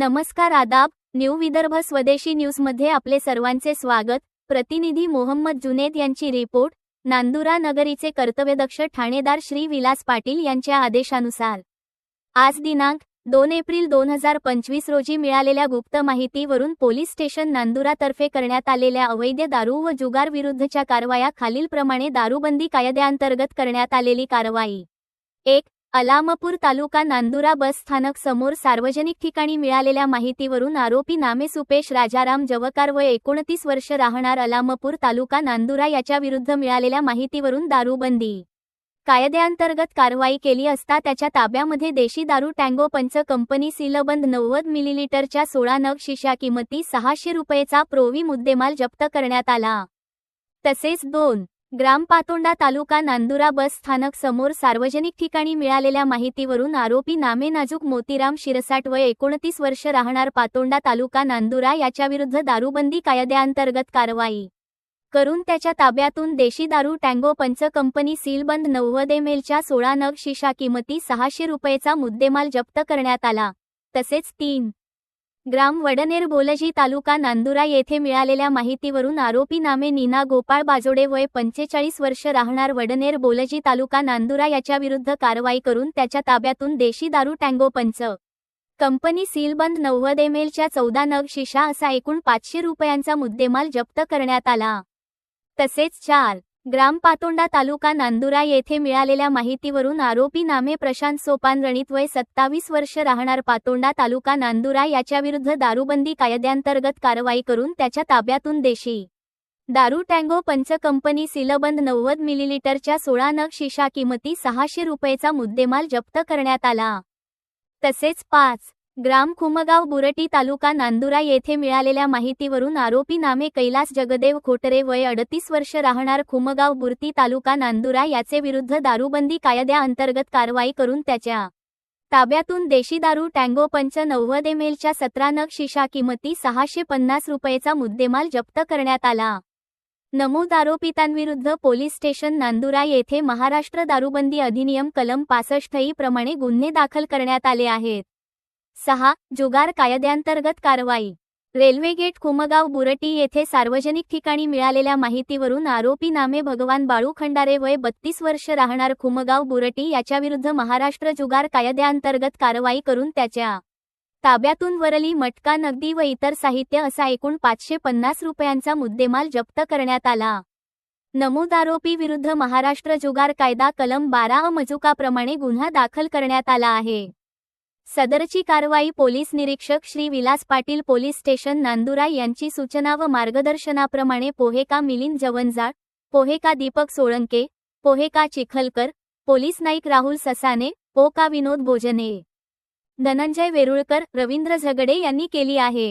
नमस्कार आदाब न्यू विदर्भ स्वदेशी न्यूजमध्ये आपले सर्वांचे स्वागत. प्रतिनिधी मोहम्मद जुनेद यांची रिपोर्ट नांदुरा नगरीचे कर्तव्यदक्ष ठाणेदार श्री विलास पाटील यांच्या आदेशानुसार. आज दिनांक दोन एप्रिल दोन हजार पंचवीस रोजी मिळालेल्या गुप्त माहितीवरून पोलीस स्टेशन नांदुरातर्फे करण्यात आलेल्या अवैध दारू व जुगार विरुद्धच्या कारवाया खालीलप्रमाणे दारूबंदी कायद्याअंतर्गत करण्यात आलेली कारवाई. एक अलामपूर तालुका नांदुरा बस स्थानक समोर सार्वजनिक ठिकाणी मिळालेल्या माहितीवरून आरोपी नामे सुपेश राजाराम जवकार व एकोणतीस वर्ष राहणार अलामपूर तालुका नांदुरा याच्या विरुद्ध मिळालेल्या माहितीवरून दारूबंदी. कायद्याअंतर्गत कारवाई केली असता त्याच्या ताब्यामध्ये देशी दारू टँगो पंच कंपनी सीलबंद नव्वद मिलीलिटरच्या सोळा नग शिशा किमती सहाशे रुपयेचा प्रोवी मुद्देमाल जप्त करण्यात आला. तसेच दोन ग्राम पातोंडा तालुका नांदुरा बस स्थानक समोर सार्वजनिक ठिकाणी मिळालेल्या माहितीवरून आरोपी नामे नाजूक मोतीराम शिरसाट वय एकोणतीस वर्ष राहणार पातोंडा तालुका नांदुरा याच्याविरुद्ध दारूबंदी कायद्याअंतर्गत कारवाई. करून त्याच्या ताब्यातून देशी दारू टँगो पंच कंपनी सीलबंद नव्वद एम एलच्या सोळा नग शिशा किमती सहाशे रुपयेचा मुद्देमाल जप्त करण्यात आला. तसेच तीन ग्राम वडनेर बोलजी तालुका नांदुरा येथे मिळालेल्या माहितीवरून आरोपी नामे नीना गोपाळ बाजोडे वय पंचेचाळीस वर्ष राहणार वडनेर बोलजी तालुका नांदुरा याच्या विरुद्ध कारवाई करून त्याच्या ताब्यातून देशी दारू टँगो पंच. कंपनी सीलबंद नव्वद एम एलच्या चौदा नग शिशा असा एकूण पाचशे रुपयांचा मुद्देमाल जप्त करण्यात आला. तसेच चार ग्राम पातोंडा तालुका नांदुरा येथे मिळालेल्या माहितीवरून आरोपी नामे प्रशांत सोपान रणित वय सत्तावीस वर्ष राहणार पातोंडा तालुका नांदुरा याच्याविरुद्ध दारूबंदी कायद्यांतर्गत कारवाई करून त्याच्या ताब्यातून देशी. दारू टँगो पंच कंपनी सिलबंद नव्वद मिलीलिटरच्या सोळा नग शिशा किमती सहाशे रुपयेचा मुद्देमाल जप्त करण्यात आला. तसेच पाच ग्राम खुमगाव बुरटी तालुका नांदुरा येथे मिळालेल्या माहितीवरून आरोपी नामे कैलास जगदेव खोटरे वय अडतीस वर्ष राहणार खुमगाव बुरती तालुका नांदुरा याचे विरुद्ध दारूबंदी कायद्याअंतर्गत कारवाई करून त्याच्या ताब्यातून देशी दारू टँगो पंच नव्वद एम एलच्या सतरा नग शिशा किमती सहाशे पन्नास रुपयेचा मुद्देमाल जप्त करण्यात आला. नमूद आरोपितांविरुद्ध पोलीस स्टेशन नांदुरा येथे महाराष्ट्र दारूबंदी अधिनियम कलम पासष्टही प्रमाणे गुन्हे दाखल करण्यात आले आहेत. सहा जुगार कायद्यांतर्गत कारवाई. रेल्वे गेट खुमगाव बुरटी येथे सार्वजनिक ठिकाणी मिळालेल्या माहितीवरून आरोपी नामे भगवान बाळू खंडारे वय बत्तीस वर्ष राहणार खुमगाव बुरटी याच्याविरुद्ध महाराष्ट्र जुगार कायद्याअंतर्गत कारवाई करून त्याच्या ताब्यातून वरली मटका नगदी व इतर साहित्य असा एकूण पाचशे पन्नास रुपयांचा मुद्देमाल जप्त करण्यात आला. नमूद आरोपी विरुद्ध महाराष्ट्र जुगार कायदा कलम बारा अ मजुकाप्रमाणे गुन्हा दाखल करण्यात आला आहे. सदरची कारवाई पोलीस निरीक्षक श्री विलास पाटील पोलीस स्टेशन नांदुरा यांची सूचना व मार्गदर्शनाप्रमाणे पोहेका मिलिंद जवंजाळ पोहेका दीपक सोळंके पोहेका चिखलकर पोलीस नाईक राहुल ससाने पोका विनोद भोजने. धनंजय वेरुळकर रवींद्र झगडे यांनी केली आहे.